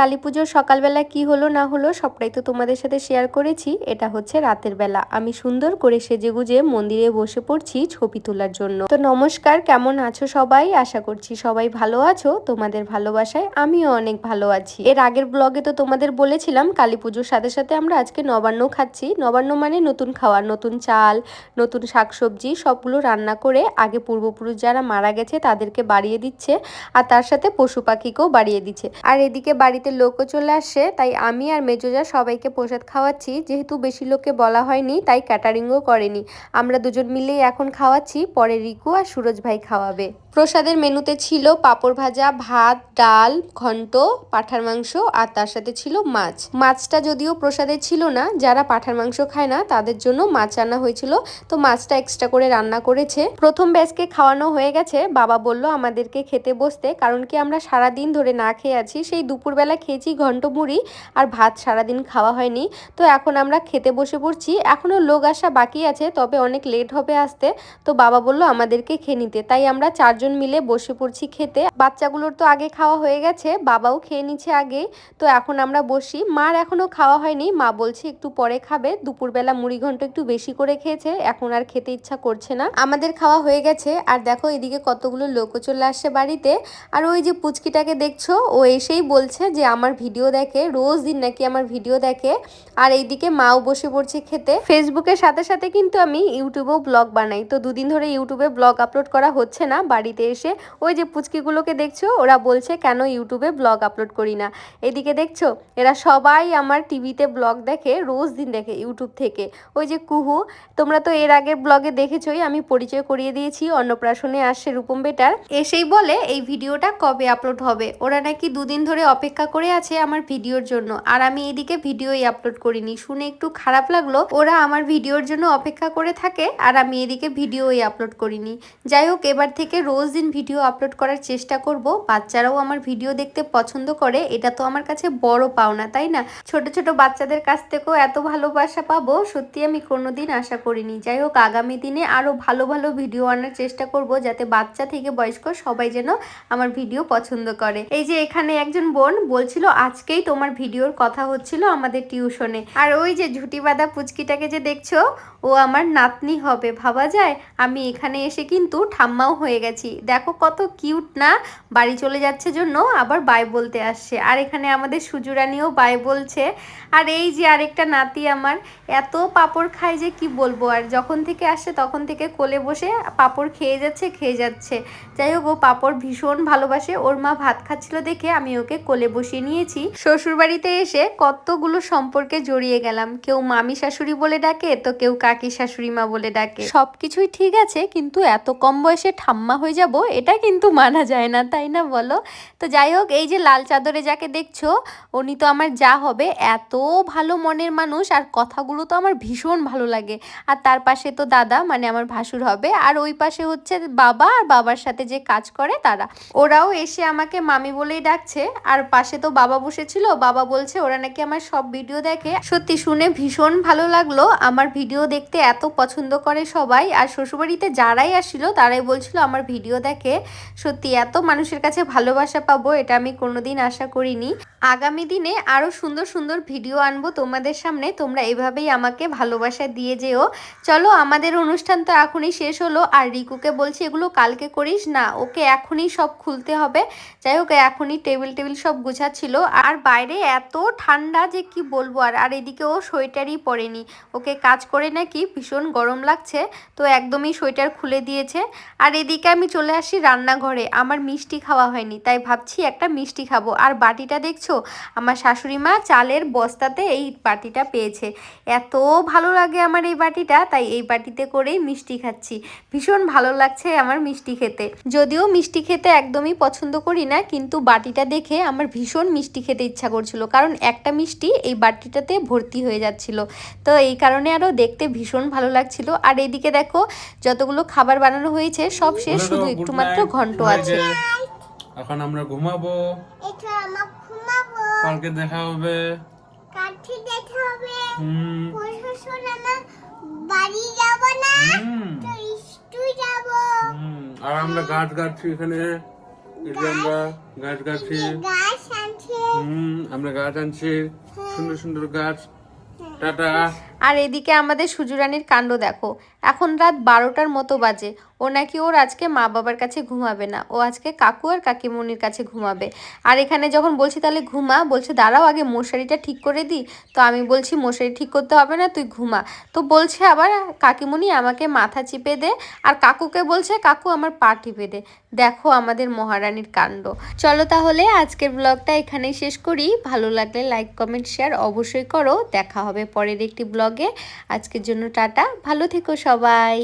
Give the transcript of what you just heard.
কালী পুজোর সকালবেলা কি হলো, না হলো, সবটাই তো তোমাদের সাথে শেয়ার করেছি। এটা হচ্ছে রাতের বেলা। আমি সুন্দর করে সেজে গুজে মন্দিরে বসে পড়ছি ছবি তোলার জন্য। তো নমস্কার, কেমন আছো সবাই? আশা করছি সবাই ভালো আছো। তোমাদের ভালোবাসায় আমিও অনেক ভালো আছি। এর আগের ব্লগে তো তোমাদের বলেছিলাম, কালী পুজোর সাথে সাথে আমরা আজকে নবান্ন খাচ্ছি। নবান্ন মানে নতুন খাওয়া নতুন চাল, নতুন শাকসবজি, সবগুলো রান্না করে আগে পূর্বপুরুষ যারা মারা গেছে তাদেরকে বাড়িয়ে দিচ্ছে। আর তার সাথে পশু পাখিকেও বাড়িয়ে দিচ্ছে। আর এদিকে বাড়িতে লোকও চলে আসে, তাই আমি আর মেজোজা সবাইকে প্রসাদ খাওয়াচ্ছি। যেহেতু বেশি লোককে বলা হয়নি, তাই ক্যাটারিংও করেনি। আমরা দুজন মিলেই এখন খাওয়াচ্ছি, পরে রিকু আর সুরজ ভাই খাওয়াবে। প্রসাদের মেনুতে ছিল পাঁপড় ভাজা, ভাত, ডাল, ঘন্ট, পাঠার মাংস, আর তার সাথে ছিল মাছ। মাছটা যদিও প্রসাদে ছিল না, যারা পাঠার মাংস খায় না, তাদের জন্য মাছ আনা হয়েছিল, তো মাছটা এক্সট্রা করে রান্না করেছে। প্রথম ব্যাচকে খাওয়ানো হয়ে গেছে, বাবা বলল আমাদেরকে খেতে বসতে, কারণ কি আমরা সারা দিন ধরে না খেয়ে আছি, সেই দুপুরবেলা খেয়েছি ঘন্ট মুড়ি আর ভাত সারাদিন খাওয়া হয়নি। তো এখন আমরা খেতে বসে পড়ছি। এখনও লোক আসা বাকি আছে, তবে অনেক লেট হবে আসতে। তো বাবা বলল আমাদেরকে খেয়ে নিতে। তাই আমরা চারজন মিলে বসে পড়ছি খেতে। বাচ্চাগুলোর তো আগে খাওয়া হয়ে গেছে, বাবাও খেয়ে নিচ্ছে আগে তো এখন আমরা বসি। মার এখনও খাওয়া হয়নি। মা বলছে একটু পরে খাবে। দুপুরবেলা মুড়ি ঘন্ট একটু বেশি করে খেয়েছে। এখন আর খেতে ইচ্ছা করছে না। আমাদের খাওয়া হয়ে গেছে। আর দেখো এদিকে কতগুলো লোকও চলে আসছে বাড়িতে। আর ওই যে পুচকিটাকে দেখছ, ও এসেই বলছে যে আমার ভিডিও দেখে, রোজ দিন নাকি আমার ভিডিও দেখে, আর এইদিকে মাও বসে পড়ছে খেতে। ফেসবুকের সাথে সাথে কিন্তু আমি ইউটিউবেও ব্লগ বানাই। তো দুদিন ধরে ইউটিউবে ব্লগ আপলোড করা হচ্ছে না। বাড়িতে এসে ওই যে পুচকিগুলোকে দেখছ, ওরা বলছে, কেন ইউটিউবে ব্লগ আপলোড করি না? এদিকে দেখছ, এরা সবাই আমার টিভিতে ব্লগ দেখে, রোজ দিন দেখে ইউটিউব থেকে। ওই যে কুহু, তোমরা তো এর আগের ব্লগে দেখেছই, আমি পরিচয় করিয়ে দিয়েছি, অন্নপ্রাশনে আসছে রূপম বেটার। এসেই বলে, এই ভিডিওটা কবে আপলোড হবে? ওরা নাকি দুদিন ধরে অপেক্ষা করে আছে আমার ভিডিওর জন্য। আর আমি এদিকে ভিডিওই আপলোড করিনি। শুনে একটু খারাপ লাগল, ওরা আমার ভিডিওর জন্য অপেক্ষা করে থাকে, আর আমি এদিকে ভিডিওই আপলোড করিনি। যাই হোক, এবার থেকে রোজ দিন ভিডিও আপলোড করার চেষ্টা করব। বাচ্চারাও আমার ভিডিও দেখতে পছন্দ করে, এটা তো আমার কাছে বড় পাওনা, তাই না? ছোট ছোট বাচ্চাদের কাছ থেকেও এত ভালোবাসা পাবো, সত্যি আমি কোনোদিন আশা করিনি। যাই হোক, আগামী দিনে আরও ভালো ভালো ভিডিও আনার চেষ্টা করব, যাতে বাচ্চা থেকে বয়স্ক সবাই যেন আমার ভিডিও পছন্দ করে। এই যে এখানে একজন বোন বলছিল, আজকেই তোমার ভিডিওর কথা হচ্ছিল আমাদের টিউশনে। আর ওই যে ঝুটি বাঁধা পুচকিটাকে যে দেখছ ও আমার নাতনি হবে, ভাবা যায়? আমি এখানে এসে কিন্তু ঠাম্মাও হয়ে গেছি। দেখো কত কিউট না? বাড়ি চলে যাচ্ছে জন্য আবার বাই বলতে আসছে। আর এখানে আমাদের সুজুরানিও বাই বলছে, আর এই যে আরেকটা নাতি আমার, এত পাপড় খায় যে কি বলব? আর যখন থেকে আসছে তখন থেকে কোলে বসে পাপড় খেয়ে যাচ্ছে খেয়ে যাচ্ছে। যাই হোক, ও পাপড় ভীষণ ভালোবাসে। ওর মা ভাত খাচ্ছিল দেখে আমি ওকে কোলে বসিয়ে নিয়েছি। শ্বশুর বাড়িতে এসে কতগুলো সম্পর্কে জড়িয়ে গেলাম। কেউ মামি শাশুড়ি বলে ডাকে, তো কেউ কাকি শাশুড়ি মা বলে ডাকে। সবকিছুই ঠিক আছে, কিন্তু এত কম বয়সে ঠাম্মা হয়ে যাব, এটা কিন্তু মানা যায় না, তাই না বলো? তো যাই হোক, এই যে লাল চাদরে যাকে দেখছ, উনি তো আমার যা হবে, এত ভালো মনের মানুষ, আর কথাগুলো তো আমার ভীষণ ভালো লাগে। আর তার পাশে তো দাদা মানে আমার ভাসুর হবে, আর ওই পাশে হচ্ছে বাবা, আর বাবার সাথে যে কাজ করে তারা। ওরাও এসে আমাকে মামি বলেই ডাকছে, আর পাশে তো বাবা বসেছিল, বাবা বলছে, ওরা নাকি আমার সব ভিডিও দেখে। সত্যি শুনে ভীষণ ভালো লাগল, আমার ভিডিও দেখতে এত পছন্দ করে সবাই। আর শ্বশুরবাড়িতে যারাই আসছিল তারাই বলছিল, আমার ভিডিও দেখে সত্যি এত মানুষের কাছে ভালোবাসা পাবো, এটা আমি কোনোদিন আশা করিনি। আগামী দিনে আরও সুন্দর সুন্দর ভিডিও আনব তোমাদের সামনে। তোমরা এভাবেই আমাকে ভালোবাসা দিয়ে যেও। চলো, আমাদের অনুষ্ঠান তো এখনই শেষ হলো। আর রিকুকে বলছি, এগুলো কালকে করিস না, ওকে এখনই সব খুলতে হবে। যাই হোক, এখনই টেবিল টেবিল সব গুছাচ্ছিল। আর বাইরে এত ঠান্ডা যে কি বলব আর আর এদিকে ও সোয়েটারই পরেনি। ওকে কাজ করে নাকি ভীষণ গরম লাগছে, তো একদমই সোয়েটার খুলে দিয়েছে। আর এদিকে আমি চলে আসি রান্নাঘরে। আমার মিষ্টি খাওয়া হয়নি, তাই ভাবছি একটা মিষ্টি খাব। আর বাটিটা দেখছ? আমার শাশুড়ি মা চালের বস্তাতে এই বাটিটা পেয়েছে। এত ভালো লাগে আমার এই বাটিটা, তাই এই বাটিতে করেই মিষ্টি খাচ্ছি। ভীষণ ভালো লাগছে আমার মিষ্টি খেতে। যদিও মিষ্টি খেতে একদমই পছন্দ করি না, কিন্তু বাটিটা দেখে আমার ভীষণ মিষ্টি খেতে ইচ্ছা করছিল। কারণ একটা মিষ্টি এই বাটিটাতে ভর্তি হয়ে যাচ্ছিল। তো এই কারণে আরও দেখতে ভীষণ ভালো লাগছিল। আর এদিকে দেখো যতগুলো খাবার বানানো হয়েছে সব শেষ শুধু একটু মাত্র ঘন্ট আছে। এখন আমরা ঘুমাবো। এটা আমার ঘুমাবো কালকে দেখা হবে। কাঠি দেখতে হবে। হুম। প্রশাসন বাড়ি যাব না হুম, তো স্কুল যাব। আর আমরা গাছ গাছছি এখানে। আমরা গাছ গাছি গাছ আনছে। আমরা গাছ আনছি। সুন্দর সুন্দর গাছ। টাটা। আর এদিকে আমাদের সুজুরানির কাণ্ড দেখো। এখন রাত বারোটার মতো বাজে। ও নাকি ওর আজকে মা বাবার কাছে ঘুমাবে না। ও আজকে কাকু আর কাকিমণির কাছে ঘুমাবে। আর এখানে যখন বলছি, তাহলে ঘুমা, বলছে, দাঁড়াও, আগে মশারিটা ঠিক করে দিই। তো আমি বলছি, মশারি ঠিক করতে হবে না, তুই ঘুমা। তো বলছে আবার, কাকিমণি, আমাকে মাথা চিপে দে। আর কাকুকে বলছে, কাকু, আমার পা টিপে দে। দেখো আমাদের মহারানীর কাণ্ড। চলো তাহলে আজকের ব্লগটা এখানেই শেষ করি। ভালো লাগলে লাইক, কমেন্ট, শেয়ার অবশ্যই করো। দেখা হবে পরের একটি ব্লগে আজকের জন্য টাটা। ভালো থেকো সবাই।